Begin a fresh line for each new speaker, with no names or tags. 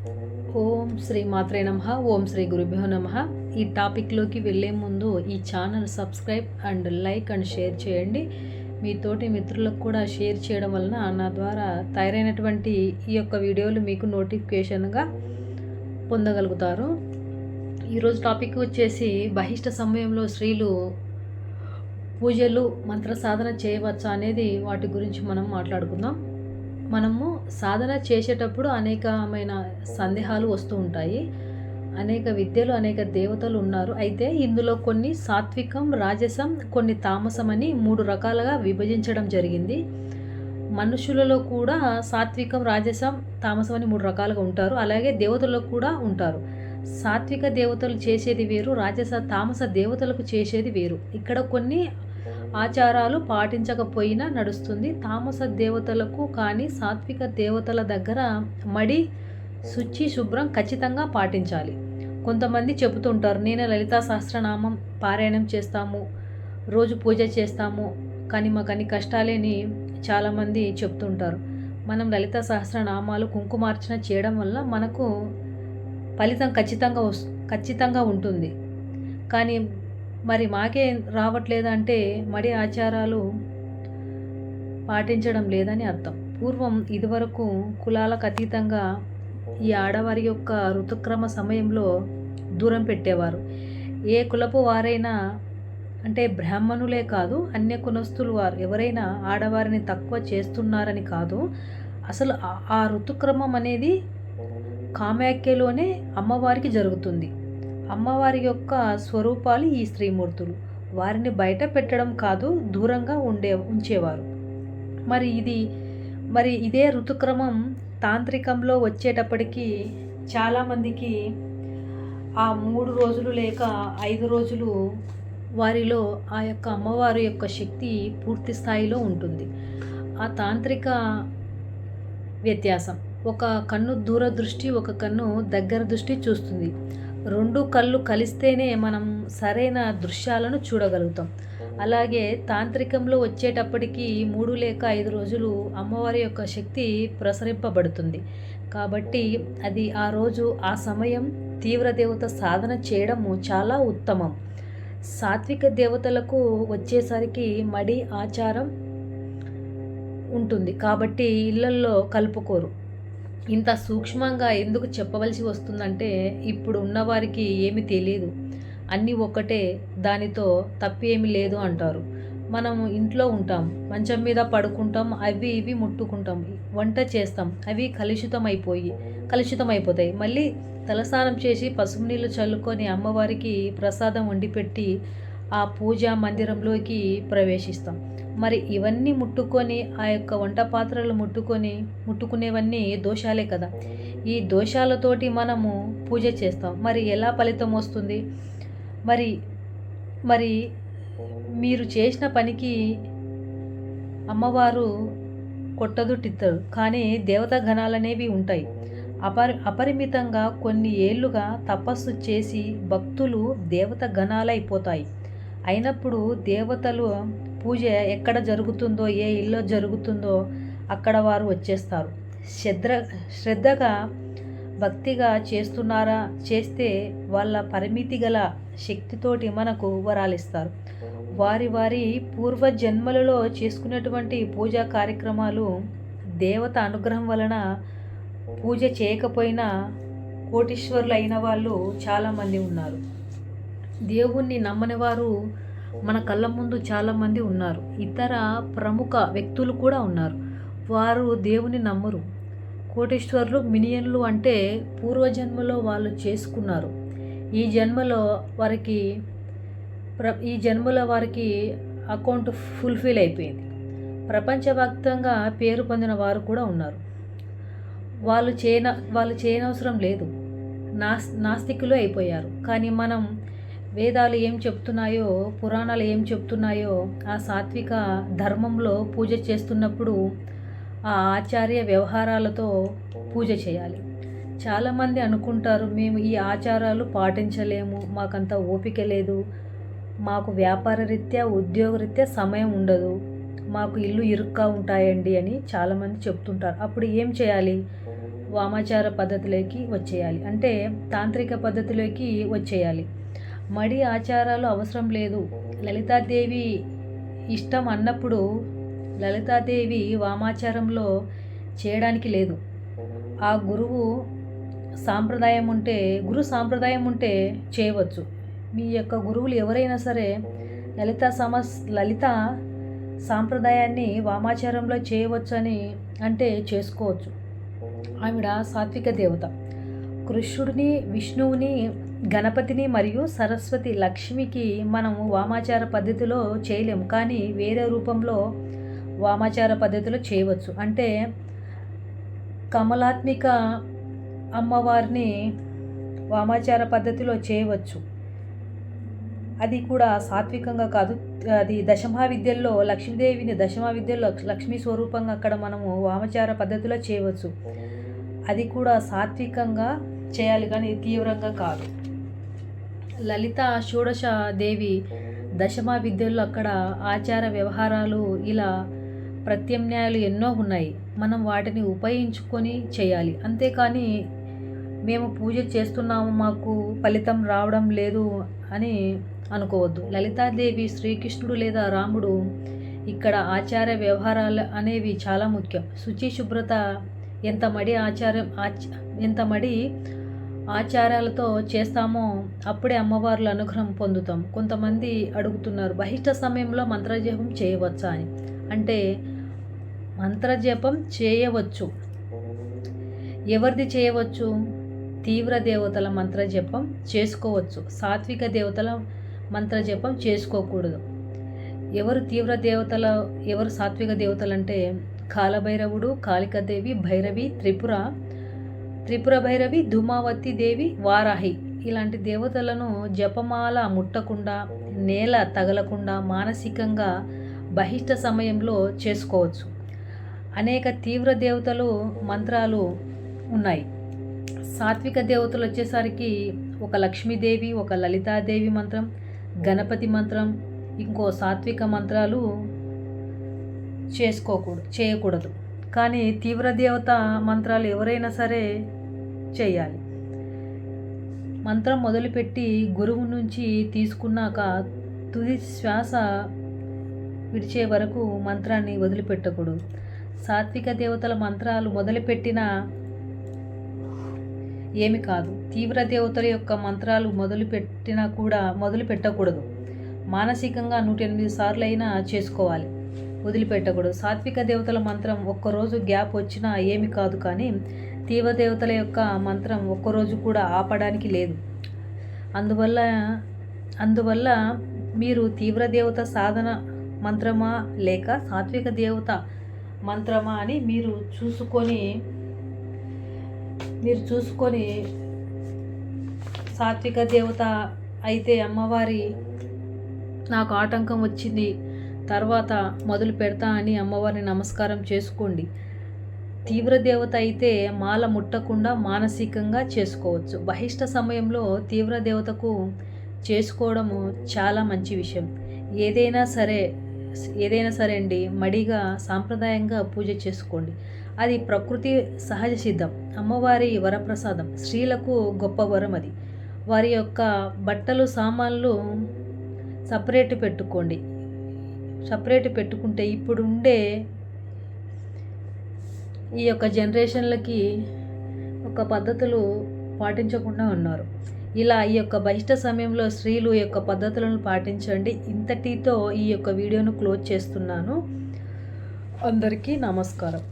ఓం శ్రీ మాత్రే నమ ఓం శ్రీ గురుభ్యో నమ. ఈ టాపిక్లోకి వెళ్ళే ముందు ఈ channel subscribe and like and share చేయండి. మీ తోటి మిత్రులకు కూడా షేర్ చేయడం వలన నా ద్వారా తయారైనటువంటి ఈ యొక్క వీడియోలు మీకు నోటిఫికేషన్గా పొందగలుగుతారు. ఈరోజు టాపిక్ వచ్చేసి బహిష్ట సమయంలో స్త్రీలు పూజలు మంత్ర సాధన చేయవచ్చా అనేది వాటి గురించి మనం మాట్లాడుకుందాం. మనము సాధన చేసేటప్పుడు అనేకమైన సందేహాలు వస్తూ ఉంటాయి. అనేక విద్యలు అనేక దేవతలు ఉన్నారు. అయితే ఇందులో కొన్ని సాత్వికం రాజసం కొన్ని తామసం అని మూడు రకాలుగా విభజించడం జరిగింది. మనుషులలో కూడా సాత్వికం రాజసం తామసం అని మూడు రకాలుగా ఉంటారు. అలాగే దేవతల్లో కూడా ఉంటారు. సాత్విక దేవతలు చేసేది వేరు రాజస తామస దేవతలకు చేసేది వేరు. ఇక్కడ కొన్ని ఆచారాలు పాటించకపోయినా నడుస్తుంది. తామస దేవతలకు కానీ సాత్విక దేవతల దగ్గర మడి శుచి శుభ్రం ఖచ్చితంగా పాటించాలి. కొంతమంది చెబుతుంటారు నేను లలితా సహస్రనామం పారాయణం చేస్తాము రోజు పూజ చేస్తాము కానీ మాకు అన్ని కష్టాలేని చాలామంది చెప్తుంటారు. మనం లలిత సహస్రనామాలు కుంకుమార్చన చేయడం వల్ల మనకు ఫలితం ఖచ్చితంగా వస్ ఖచ్చితంగా ఉంటుంది. కానీ మరి మాకే రావట్లేదంటే మడి ఆచారాలు పాటించడం లేదని అర్థం. పూర్వం ఇదివరకు కులాలకు అతీతంగా ఈ ఆడవారి యొక్క ఋతుక్రమ సమయంలో దూరం పెట్టేవారు. ఏ కులపు వారైనా అంటే బ్రాహ్మణులే కాదు అన్య కులస్తులు వారు ఎవరైనా ఆడవారిని తక్కువ చేస్తున్నారని కాదు. అసలు ఆ- ఋతుక్రమం అనేది కామాఖ్యలోనే అమ్మవారికి జరుగుతుంది. అమ్మవారి యొక్క స్వరూపాలు ఈ స్త్రీమూర్తులు. వారిని బయట పెట్టడం కాదు దూరంగా ఉండే ఉంచేవారు. మరి ఇది మరి ఇదే ఋతుక్రమం తాంత్రికంలో వచ్చేటప్పటికి చాలామందికి ఆ మూడు రోజులు లేక ఐదు రోజులు వారిలో ఆ యొక్క అమ్మవారి యొక్క శక్తి పూర్తి స్థాయిలో ఉంటుంది. ఆ తాంత్రిక వ్యత్యాసం. ఒక కన్ను దూరదృష్టి ఒక కన్ను దగ్గర దృష్టి చూస్తుంది. రెండు కళ్ళు కలిస్తేనే మనం సరైన దృశ్యాలను చూడగలుగుతాం. అలాగే తాంత్రికంలో వచ్చేటప్పటికి మూడు లేక ఐదు రోజులు అమ్మవారి యొక్క శక్తి ప్రసరింపబడుతుంది. కాబట్టి అది ఆ రోజు ఆ సమయం తీవ్ర దేవత సాధన చేయడము చాలా ఉత్తమం. సాత్విక దేవతలకు వచ్చేసరికి మడి ఆచారం ఉంటుంది. కాబట్టి ఇళ్ళల్లో కలుపుకోరు. ఇంత సూక్ష్మంగా ఎందుకు చెప్పవలసి వస్తుందంటే ఇప్పుడు ఉన్నవారికి ఏమి తెలియదు అన్నీ ఒక్కటే దానితో తప్పేమి లేదు అంటారు. మనం ఇంట్లో ఉంటాం మంచం మీద పడుకుంటాం అవి ఇవి ముట్టుకుంటాం వంట చేస్తాం అవి కలుషితం అయిపోయి కలుషితం అయిపోతాయి మళ్ళీ తలస్నానం చేసి పసుపు నీళ్ళు చల్లుకొని అమ్మవారికి ప్రసాదం వండిపెట్టి ఆ పూజా మందిరంలోకి ప్రవేశిస్తాం. మరి ఇవన్నీ ముట్టుకొని ఆ యొక్క వంట పాత్రలు ముట్టుకొని ముట్టుకునేవన్నీ దోషాలే కదా. ఈ దోషాలతోటి మనము పూజ చేస్తాం. మరి ఎలా ఫలితం వస్తుంది? మరి మరి మీరు చేసిన పనికి అమ్మవారు కొట్టదు టిత్తరు కానీ దేవతా గణాలనేవి ఉంటాయి. అపరి అపరిమితంగా కొన్ని ఏళ్ళుగా తపస్సు చేసి భక్తులు దేవత గణాలైపోతాయి అయినప్పుడు దేవతలు పూజ ఎక్కడ జరుగుతుందో ఏ ఇల్లు జరుగుతుందో అక్కడ వారు వచ్చేస్తారు. శ్రద్ధ శ్రద్ధగా భక్తిగా చేస్తున్నారా చేస్తే వాళ్ళ పరిమితి గల శక్తితోటి మనకు వరాలిస్తారు వారి వారి పూర్వ జన్మలలో చేసుకున్నటువంటి పూజా కార్యక్రమాలు దేవత అనుగ్రహం వలన పూజ చేయకపోయినా కోటీశ్వరులు అయిన వాళ్ళు చాలామంది ఉన్నారు. దేవుణ్ణి నమ్మని వారు మన కళ్ళ ముందు చాలామంది ఉన్నారు. ఇతర ప్రముఖ వ్యక్తులు కూడా ఉన్నారు. వారు దేవుని నమ్మరు. కోటేశ్వరులు మినియన్లు అంటే పూర్వజన్మలో వాళ్ళు చేసుకున్నారు. ఈ జన్మలో వారికి ప్ర ఈ జన్మలో వారికి అకౌంట్ ఫుల్ఫిల్ అయిపోయింది. ప్రపంచవ్యాప్తంగా పేరు పొందిన వారు కూడా ఉన్నారు. వాళ్ళు చేయన వాళ్ళు చేయనవసరం లేదు. నాస్ నాస్తికులు అయిపోయారు. కానీ మనం వేదాలు ఏం చెప్తున్నాయో పురాణాలు ఏం చెప్తున్నాయో ఆ సాత్విక ధర్మంలో పూజ చేస్తున్నప్పుడు ఆ ఆచార్య వ్యవహారాలతో పూజ చేయాలి. చాలామంది అనుకుంటారు మేము ఈ ఆచారాలు పాటించలేము మాకంత ఓపిక లేదు మాకు వ్యాపార రీత్యా ఉద్యోగరీత్యా సమయం ఉండదు మాకు ఇల్లు ఇరుక్కా ఉంటాయండి అని చాలామంది చెప్తుంటారు. అప్పుడు ఏం చేయాలి? వామాచార పద్ధతిలోకి వచ్చేయాలి. అంటే తాంత్రిక పద్ధతిలోకి వచ్చేయాలి. మడి ఆచారాలు అవసరం లేదు. లలితాదేవి ఇష్టం అన్నప్పుడు లలితాదేవి వామాచారంలో చేయడానికి లేదు. ఆ గురువు సాంప్రదాయం ఉంటే గురు సాంప్రదాయం ఉంటే చేయవచ్చు. మీ యొక్క గురువులు ఎవరైనా సరే లలిత సమస్ లలిత సాంప్రదాయాన్ని వామాచారంలో చేయవచ్చని అంటే చేసుకోవచ్చు. ఆవిడ సాత్విక దేవత. కృష్ణుడిని విష్ణువుని గణపతిని మరియు సరస్వతి లక్ష్మికి మనము వామాచార పద్ధతిలో చేయలేము. కానీ వేరే రూపంలో వామాచార పద్ధతిలో చేయవచ్చు. అంటే కమలాత్మిక అమ్మవారిని వామాచార పద్ధతిలో చేయవచ్చు. అది కూడా సాత్వికంగా కాదు. అది దశమా విద్యల్లో లక్ష్మీదేవిని దశమా విద్యల్లో లక్ష్మీ స్వరూపంగా అక్కడ మనము వామచార పద్ధతిలో చేయవచ్చు. అది కూడా సాత్వికంగా చేయాలి కానీ తీవ్రంగా కాదు. లలిత షోడశ దేవి దశమా విద్యల్లో అక్కడ ఆచార వ్యవహారాలు ఇలా ప్రత్యామ్నాయాలు ఎన్నో ఉన్నాయి. మనం వాటిని ఉపయోగించుకొని చేయాలి. అంతేకాని మేము పూజ చేస్తున్నాము మాకు ఫలితం రావడం లేదు అని అనుకోవద్దు. లలితాదేవి శ్రీకృష్ణుడు లేదా రాముడు ఇక్కడ ఆచార వ్యవహారాలు అనేవి చాలా ముఖ్యం. శుచి శుభ్రత ఎంత మడి ఆచారం ఆచ ఎంత మడి ఆచారాలతో చేస్తామో అప్పుడే అమ్మవార్ల అనుగ్రహం పొందుతాం. కొంతమంది అడుగుతున్నారు బహిష్ట సమయంలో మంత్రజపం చేయవచ్చా అని. అంటే మంత్రజపం చేయవచ్చు. ఎవరిది చేయవచ్చు? తీవ్ర దేవతల మంత్రజపం చేసుకోవచ్చు. సాత్విక దేవతల మంత్రజపం చేసుకోకూడదు. ఎవరు తీవ్ర దేవతల ఎవరు సాత్విక దేవతలు అంటే కాలభైరవుడు కాళికాదేవి భైరవి త్రిపుర త్రిపుర భైరవి ధూమావతి దేవి వారాహి. ఇలాంటి దేవతలను జపమాల ముట్టకుండా నేల తగలకుండా మానసికంగా బహిష్ట సమయంలో చేసుకోవచ్చు. అనేక తీవ్ర దేవతలు మంత్రాలు ఉన్నాయి. సాత్విక దేవతలు వచ్చేసరికి ఒక లక్ష్మీదేవి ఒక లలితాదేవి మంత్రం గణపతి మంత్రం ఇంకో సాత్విక మంత్రాలు చేసుకోకూడదు చేయకూడదు. కానీ తీవ్ర దేవత మంత్రాలు ఎవరైనా సరే చేయాలి. మంత్రం మొదలుపెట్టి గురువు నుంచి తీసుకున్నాక తుది శ్వాస విడిచే వరకు మంత్రాన్ని వదిలిపెట్టకూడదు. సాత్విక దేవతల మంత్రాలు మొదలుపెట్టిన ఏమి కాదు. తీవ్ర దేవతల యొక్క మంత్రాలు మొదలుపెట్టినా కూడా మొదలు పెట్టకూడదు మానసికంగా నూట ఎనిమిది సార్లు అయినా చేసుకోవాలి. వదిలిపెట్టకూడదు. సాత్విక దేవతల మంత్రం ఒక్కరోజు గ్యాప్ వచ్చినా ఏమి కాదు కానీ తీవ్ర దేవతల యొక్క మంత్రం ఒక్కరోజు కూడా ఆపడానికి లేదు. అందువల్ల అందువల్ల మీరు తీవ్ర దేవత సాధన మంత్రమా లేక సాత్విక దేవత మంత్రమా అని మీరు చూసుకొని మీరు చూసుకొని సాత్విక దేవత అయితే అమ్మవారి నాకు ఆటంకం వచ్చింది. తర్వాత మొదలు పెడతా అని అమ్మవారిని నమస్కారం చేసుకోండి. తీవ్ర దేవత అయితే మాల ముట్టకుండా మానసికంగా చేసుకోవచ్చు. బహిష్ట సమయంలో తీవ్ర దేవతకు చేసుకోవడము చాలా మంచి విషయం. ఏదైనా సరే ఏదైనా సరే అండి మడిగా సాంప్రదాయంగా పూజ చేసుకోండి. అది ప్రకృతి సహజ సిద్ధం. అమ్మవారి వరప్రసాదం. స్త్రీలకు గొప్ప వరం అది. వారి యొక్క బట్టలు సామాన్లు సపరేట్ పెట్టుకోండి. సపరేట్ పెట్టుకుంటే ఇప్పుడు ఉండే ఈ యొక్క జనరేషన్లకి ఒక పద్ధతులు పాటించకుండా ఉన్నారు. ఇలా ఈ యొక్క బహిష్ట సమయంలో స్త్రీలు యొక్క పద్ధతులను పాటించండి. ఇంతటితో ఈ యొక్క వీడియోను క్లోజ్ చేస్తున్నాను. అందరికీ నమస్కారం.